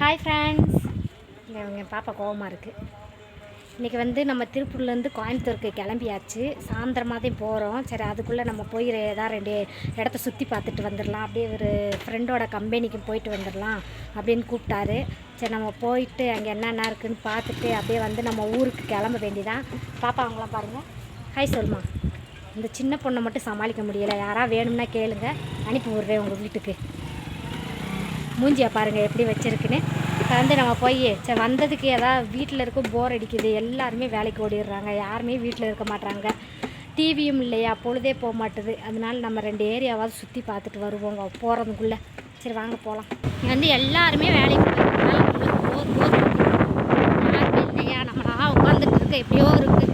Hi friends இங்கே அவங்க பாப்பா கோபமாக இருக்குது இன்றைக்கி வந்து நம்ம திருப்பூர்லேருந்து கோயம்புத்தூருக்கு கிளம்பியாச்சு. சாயந்தரமாக தான் போகிறோம் சரி அதுக்குள்ளே நம்ம போய் ஏதாவது ரெண்டு இடத்த சுற்றி பார்த்துட்டு வந்துடலாம். அப்படியே ஒரு ஃப்ரெண்டோட கம்பெனிக்கு போயிட்டு வந்துடலாம் அப்படின்னு கூப்பிட்டாரு. சரி நம்ம போயிட்டு அங்கே என்னென்ன இருக்குதுன்னு பார்த்துட்டு அப்படியே வந்து நம்ம ஊருக்கு கிளம்ப வேண்டிதான் பாப்பா அவங்களாம் பாருங்கள் ஹாய் சொல்லுமா. இந்த சின்ன பொண்ணை மட்டும் சமாளிக்க முடியலை. யாராவது வேணும்னா கேளுங்க. அனுப்பி விட்றேன் உங்கள் வீட்டுக்கு. மூஞ்சியை பாருங்கள் எப்படி வச்சுருக்குன்னு. இப்போ வந்து நம்ம போய் சரி வந்ததுக்கு ஏதாவது வீட்டில் இருக்க போர் அடிக்குது. எல்லாருமே வேலைக்கு ஓடிடுறாங்க. யாருமே வீட்டில் இருக்க மாட்டாங்க டிவியும் இல்லையா? பொழுதே போக மாட்டுது. அதனால நம்ம ரெண்டு ஏரியாவாவது சுற்றி பார்த்துட்டு வருவோங்க. போகிறதுக்குள்ளே சரி வாங்க போகலாம் இங்கே வந்து எல்லாருமே வேலைக்கு போயிருக்கனால நம்மளுக்கு போர் போர் யாருமே இல்லையா? நம்மளா உட்காந்துட்டு இருக்க எப்படியோ இருக்குது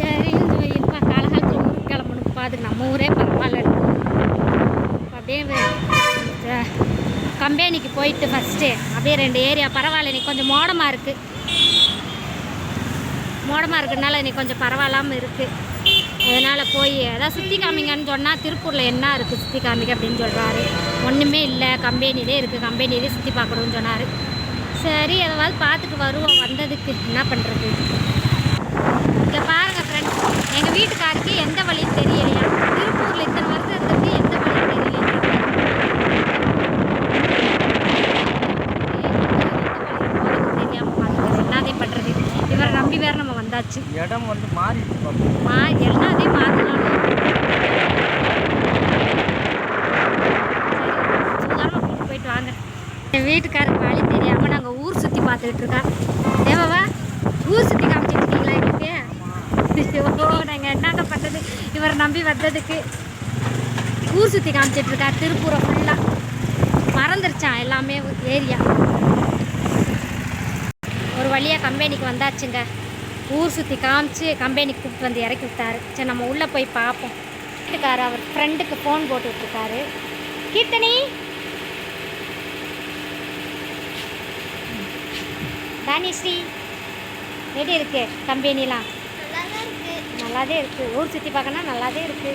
சரி இந்த காலகாலத்தில் ஊருக்கு கிளம்பணும்ப்பா நம்ம ஊரே பரவாயில்ல அப்படியே கம்பெனிக்கு போயிட்டு ஃபஸ்ட்டு அப்படியே ரெண்டு ஏரியா பரவாயில்ல இன்னைக்கு கொஞ்சம் மோடமாக இருக்குது மோடமாக இருக்கிறதுனால இன்னைக்கு கொஞ்சம் பரவாயில்லாமல் இருக்குது அதனால் போய் அதான் சுற்றி காமிங்கன்னு சொன்னால் திருப்பூரில் என்ன இருக்குது சுற்றி காமிக்க அப்படின்னு சொல்கிறாரு ஒன்றுமே இல்லை கம்பெனிலே இருக்குது கம்பெனிலே சுற்றி பார்க்கணும்னு சொன்னார். சரி எதாவது பார்த்துட்டு வருவோம். வந்ததுக்கு என்ன பண்ணுறது இங்கே பாருங்கள் ஃப்ரெண்ட்ஸ் எங்கள் வீட்டுக்காருக்கு எந்த வழியும் தெரியலையா திருப்பூரில் இத்தனை வருஷம் இருந்துட்டு எந்த வழியும் தெரியல தெரியாமல் பார்த்துக்கிறேன் என்னதையும் பண்ணுறது இவரை நம்பி வேறு நம்ம வந்தாச்சு இடம் வந்து மாறி மா எல்லாத்தையும் மாற்றலாம் சுகாரமாக கூட்டிட்டு போயிட்டு வாங்க. என் வீட்டுக்காருக்கு வழி தெரியாமல் நாங்கள் ஊர் சுற்றி பார்த்துக்கிட்டு இருக்கோம். தேவவா ஊர் சுற்றி காமிச்சிட்டு இருக்கீங்களா எங்களுக்கு ஐயோ நாங்கள் என்னங்க பண்ணுறது இவரை நம்பி வந்ததுக்கு. ஊர் சுற்றி காமிச்சிட்டு இருக்கா திருப்பூரை ஃபுல்லாக மறந்துருச்சான் எல்லாமே ஏரியா? ஒரு வழியாக கம்பெனிக்கு வந்தாச்சுங்க. ஊர் சுற்றி காமிச்சு கம்பெனிக்கு கூப்பிட்டு வந்து இறக்கி விட்டாரு. சரி நம்ம உள்ளே போய் பார்ப்போம். வீட்டுக்காரு அவர் ஃப்ரெண்டுக்கு ஃபோன் போட்டு விட்டுருக்காரு. கீர்த்தனி! தானிஸ்ரீ எப்படி இருக்கு கம்பெனிலாம்? நல்லாதே இருக்கு. ஊர் சுற்றி பார்க்கணும் நல்லாதே இருக்கு.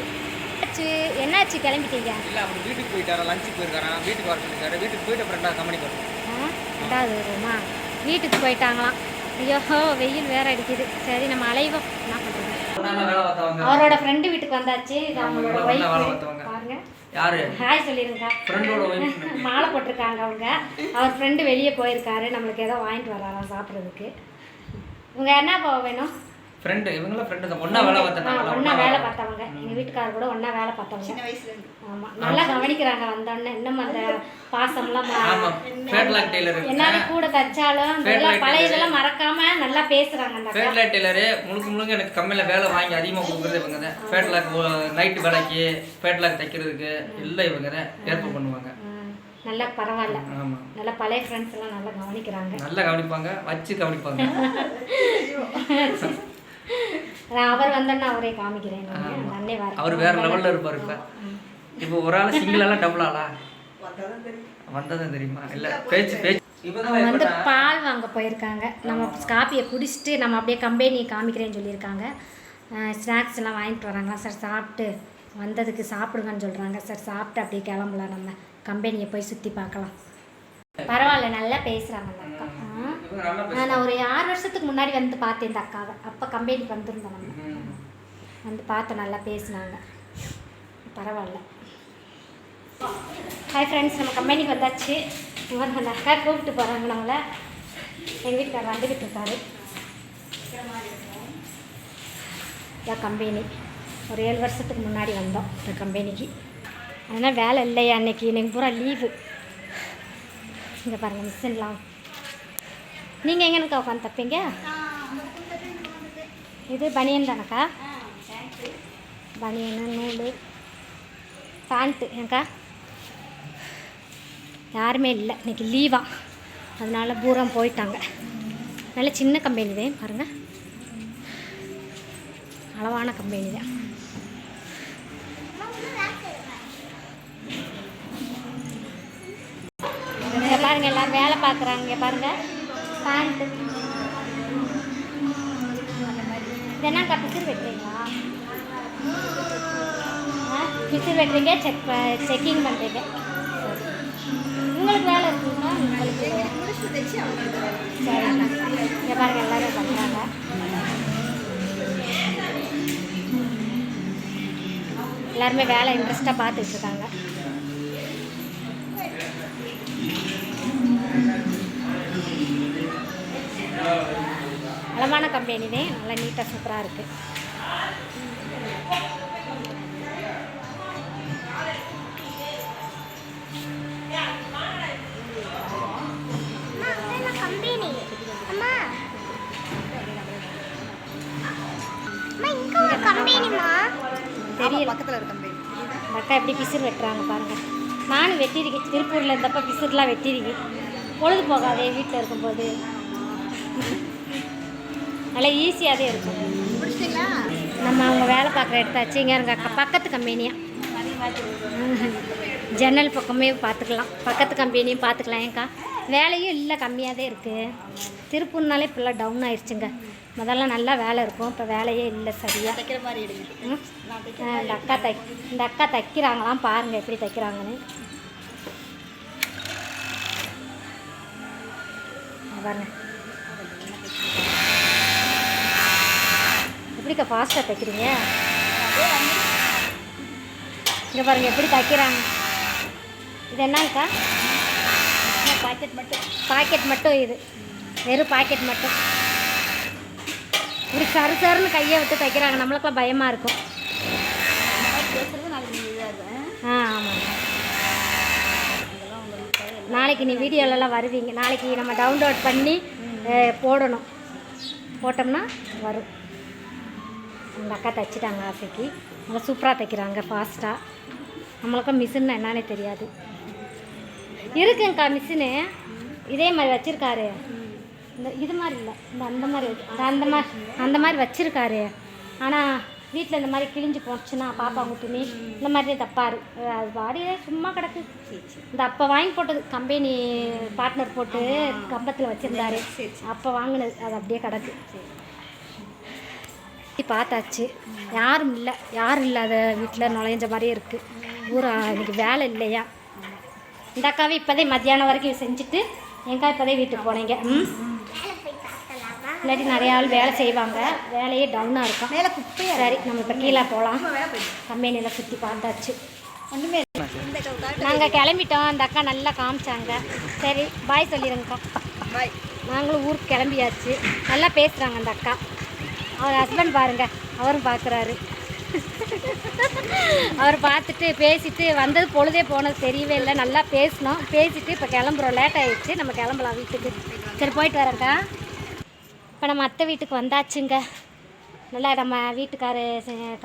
என்னாச்சு? என்னாச்சு? கிளம்பிட்டீங்க? இல்லை அவர் வீட்டுக்கு போயிட்டாரா லஞ்சுக்கு போயிருக்காராம் வீட்டுக்கு வர சொல்லிருக்காரு வீட்டுக்கு போயிட்டு அப்புறம் ரெண்டாவது வரும் ஆ ரெண்டாவது வருமா வீட்டுக்கு போயிட்டாங்களாம். ஐயோ வெயில் வேற அடிக்குது. சரி நம்ம அலைவோம். என்ன பண்ணுறது அவரோட ஃப்ரெண்டு வீட்டுக்கு வந்தாச்சு. இது அவங்களோட ஒய்ஃப். பாருங்க. யாரு? ஹாய் சொல்லிருங்க. மாலை போட்டிருக்காங்க அவங்க. அவர் ஃப்ரெண்டு வெளியே போயிருக்காரு. நம்மளுக்கு ஏதோ வாங்கிட்டு வராராம் சாப்பிட்றதுக்கு. இவங்க என்ன போக வேணும்? ஃப்ரெண்டு இவங்களாம் ஃப்ரெண்டு தான். ஒன்றா வேலை பார்த்தாங்க ஒண்ணா வேலை பார்த்தவங்க. எங்க வீட்டுக்காரர் கூட ஒண்ணா வேலை பார்த்தவங்க. ஆமா. நல்லா கவனிக்கிறாங்க வந்தோடனே இன்னும் அந்த பாசம்லாம் ஆமாம் ஃபேட்லாக் டெய்லர் என்னதான் கூட தச்சாலும் இதெல்லாம் பழைய இதெல்லாம் மறக்காம நல்லா பேசுறாங்க அந்த. ஃபேட்லாக் டெய்லரு முழுக்க முழுக்க எனக்கு கம்மியில் வேலை வாங்கி அதிகமாக கொடுக்குறது இவங்க தான். ஃபேட்லாக் நைட்டு வேலைக்கு ஃபேட்லாக் தைக்கிறதுக்கு எல்லாம் இவங்க தான் ஏற்பாடு பண்ணுவாங்க. நல்லா பரவாயில்ல. ஆமாம் நல்லா பழைய ஃப்ரெண்ட்ஸ் எல்லாம் நல்லா கவனிக்கிறாங்க. நல்லா கவனிப்பாங்க வச்சு கவனிப்பாங்க. அவர் வந்தோன்னா அவரே காமிக்கிறேன். அண்ணே வர அவர் வேற லெவலில் இருப்பார் இப்போ. இப்போ ஒரு ஆள் சிங்கிளாலாம் டபுள் ஆளா? வந்ததும் தெரியுமா? இல்லை பேச்சு பேச்சு. அவங்க வந்து பால் வாங்க போயிருக்காங்க. நம்ம காப்பியை குடிச்சிட்டு நம்ம அப்படியே கம்பெனி காமிக்கிறேன்னு சொல்லியிருக்காங்க. ஸ்நாக்ஸ் எல்லாம் வாங்கிட்டு வராங்களா? சார் சாப்பிட்டு வந்ததுக்கு சாப்பிடுங்கன்னு சொல்கிறாங்க சார் சாப்பிட்டு அப்படியே கிளம்பலாம் நம்ம. கம்பெனியை போய் சுற்றி பார்க்கலாம். பரவாயில்ல நல்லா பேசுகிறாங்க அந்த அக்கா ஆ. இவங்க நல்லா ஆ, நான் ஒரு ஆறு வருஷத்துக்கு முன்னாடி வந்து பார்த்தேன் இந்த அக்காவை. அப்போ கம்பெனிக்கு வந்திருந்தோம் நம்ம. வந்து பார்த்து நல்லா பேசினாங்க. பரவாயில்ல. ஹாய் ஃப்ரெண்ட்ஸ் நம்ம கம்பெனிக்கு வந்தாச்சு. இவன் அந்த அக்கா கூப்பிட்டு போகிறாங்க நம்மளை. எங்கள் வீட்டுக்காரர் வந்துக்கிட்டு இருக்காரு. இதான் கம்பெனி ஒரு ஏழு வருஷத்துக்கு முன்னாடி வந்தோம் இந்த கம்பெனிக்கு அதனால் வேலை இல்லையா அன்னைக்கு? இன்னைக்கு பூரா லீவு இங்கே பாருங்கள் மிஷின்லாம் நீங்கள் எங்கனக்கா உட்காந்து தப்பீங்க? இது பனியன் தானக்கா? பனியனு நூல்? பேண்ட்டு ஏங்க்கா யாருமே இல்லை. இன்னைக்கு லீவா அதனால் பூரம் போயிட்டாங்க. நல்ல சின்ன கம்பெனி தான் பாருங்கள் அளவான கம்பெனி தான். இங்க பாருங்க எல்லாரும் வேலை பார்க்குறாங்க. பாருங்கள் பாருங்க பேண்ட்டு இது என்னக்கா பிசிறு வெட்டுறீங்களா ஆ வெட்டுறீங்க செக் செக்கிங் பண்ணுறீங்க உங்களுக்கு வேலை இருக்குங்களா உங்களுக்கு சரி இங்கே பாருங்க எல்லோரும் பண்ணுறாங்க எல்லாருமே வேலை இன்ட்ரெஸ்ட்டாக பார்த்துட்டு நலமான கம்பெனி தான் நல்லா நீட்டாக சூப்பராக இருக்குது பக்கத்துல இருக்க கம்பெனி அக்கா எப்படி பிசிறு வெட்டுறாங்க பாருங்க. நானும் வெட்டியிருக்கேன் திருப்பூரில் இருந்தப்போ பிசிறுலாம் வெட்டியிருக்கேன் பொழுது போகாதே வீட்டில் இருக்கும்போது. நல்லா ஈஸியாகவே இருக்கும். நம்ம அவங்க வேலை பார்க்குற எடுத்தாச்சு இங்கே இருங்க பக்கத்து கம்பெனியாக ஜன்னல் பக்கமே பார்த்துக்கலாம். பக்கத்து கம்பெனியும் பார்த்துக்கலாம். ஏங்க்கா வேலையும் இல்லை கம்மியாக தான் இருக்குது திருப்பூர்னாலே இப்போல்லாம் டவுன் ஆயிடுச்சுங்க. முதல்ல நல்லா வேலை இருக்கும். இப்போ வேலையே இல்லை சரியாக தைக்கிற மாதிரி இந்த அக்கா தை இந்த அக்கா தைக்கிறாங்களாம் பாருங்க எப்படி தைக்கிறாங்கன்னு. இங்க எப்படிக்கா ஃபாஸ்ட்டாக தைக்கிறீங்க? இங்கே பாருங்கள் எப்படி தைக்கிறாங்க. இது என்னங்கக்கா? பாக்கெட் மட்டும் பாக்கெட் மட்டும் இது. வெறும் பாக்கெட் மட்டும். இப்படி சரு சருன்னு கையை விட்டு தைக்கிறாங்க. நம்மளுக்குலாம் பயமாக இருக்கும். ஆ ஆமாங்க. நாளைக்கு நீ வீடியோலலாம் வருவீங்க. நாளைக்கு நம்ம டவுன்லோட் பண்ணி போடணும். போட்டோம்னா வரும். அந்த அக்கா தைச்சிட்டாங்க ஆசைக்கு. நல்லா சூப்பராக தைக்கிறாங்க ஃபாஸ்ட்டாக நம்மளுக்கும் மிஷின் என்னன்னே தெரியாது. இருக்குங்கக்கா மிஷினு இதே மாதிரி வச்சுருக்காரு. இந்த இது மாதிரி இல்லை. இந்த அந்த மாதிரி இந்த அந்த மாதிரி அந்த மாதிரி வச்சுருக்காரு. ஆனால் வீட்டில் இந்த மாதிரி கிழிஞ்சு போச்சுன்னா பாப்பா குட்டுனி இந்த மாதிரி தப்பாரு. அது பாடியே சும்மா கிடக்கு. இந்த அப்போ வாங்கி போட்டது கம்பெனி பார்ட்னர் போட்டு கம்பத்தில் வச்சுருந்தாரு. அப்போ வாங்கினது அது அப்படியே கிடக்கு. பார்த்தாச்சு. யாரும் இல்லை யாரும் இல்லாத வீட்டில் நுழைஞ்ச மாதிரியே இருக்குது ஊரா இன்னைக்கு வேலை இல்லையா? இந்த அக்காவை இப்போதே மத்தியானம் வரைக்கும் செஞ்சுட்டு எங்கா இப்போதே வீட்டுக்கு போனீங்க? ம்? இல்லாட்டி நிறைய ஆள் வேலை செய்வாங்க. வேலையே டவுனாக இருக்கும் மேலே குப்பையா சரி நம்ம இப்போ கீழே போகலாம் வேலை கம்பெனியில் சுற்றி பார்த்தாச்சு. கவுக்காக நாங்கள் கிளம்பிட்டோம். அந்த அக்கா நல்லா காமிச்சாங்க. சரி பாய் சொல்லிடுங்கக்கா பாய் நாங்களும் ஊருக்கு கிளம்பியாச்சு. நல்லா பேசுகிறாங்க அந்த அக்கா. அவர் ஹஸ்பண்ட் பாருங்கள் அவரும் பார்க்குறாரு அவர் பார்த்துட்டு பேசிட்டு வந்தது பொழுதே போனது தெரியவே இல்லை. நல்லா பேசினோம். பேசிட்டு இப்போ கிளம்புறோம். லேட் ஆகிடுச்சு நம்ம கிளம்பலாம் வீட்டுக்கு. சரி போயிட்டு வரேங்க்கா இப்போ நம்ம அத்தை வீட்டுக்கு வந்தாச்சுங்க. நல்லா நம்ம வீட்டுக்காரு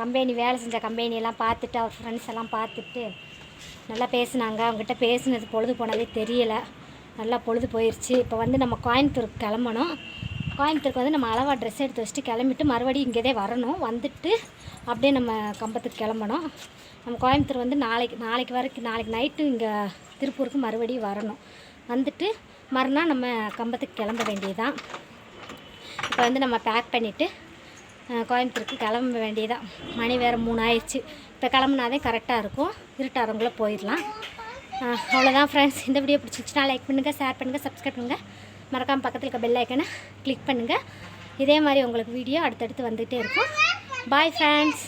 கம்பெனி வேலை செஞ்ச கம்பெனியெல்லாம் பார்த்துட்டு அவர் ஃப்ரெண்ட்ஸ் எல்லாம் பார்த்துட்டு நல்லா பேசினாங்க. அவங்ககிட்ட பேசினது பொழுது போனதே தெரியலை. நல்லா பொழுது போயிடுச்சு இப்போ வந்து நம்ம கோயம்புத்தூருக்கு கிளம்பணும். கோயம்புத்தூருக்கு வந்து நம்ம அளவாக ட்ரெஸ் எடுத்து வச்சுட்டு கிளம்பிட்டு மறுபடியும் இங்கே வரணும். வந்துட்டு அப்படியே நம்ம கம்பத்துக்கு கிளம்பணும். நம்ம கோயம்புத்தூர் வந்து நாளைக்கு நாளைக்கு வரைக்கும் நாளைக்கு நைட்டு இங்கே திருப்பூருக்கு மறுபடியும் வரணும். வந்துட்டு மறுநாள் நம்ம கம்பத்துக்கு கிளம்ப வேண்டியதுதான். இப்போ வந்து நம்ம பேக் பண்ணிவிட்டு கோயம்புத்தூருக்கு கிளம்ப வேண்டியதான் மணி வேறு மூணு ஆயிடுச்சு இப்போ கிளம்புனாதே கரெக்டாக இருக்கும். இருட்டாரவங்கள போயிடலாம். அவ்வளோதான் ஃப்ரெண்ட்ஸ் இந்த வீடியோ பிடிச்சிருச்சுன்னா லைக் பண்ணுங்கள் ஷேர் பண்ணுங்கள் சப்ஸ்கிரைப் பண்ணுங்கள் மறக்காமல் பக்கத்தில் இருக்க பெல் ஐக்கனை கிளிக் பண்ணுங்கள் இதே மாதிரி உங்களுக்கு வீடியோ அடுத்தடுத்து வந்துகிட்டே இருக்கும். Bye friends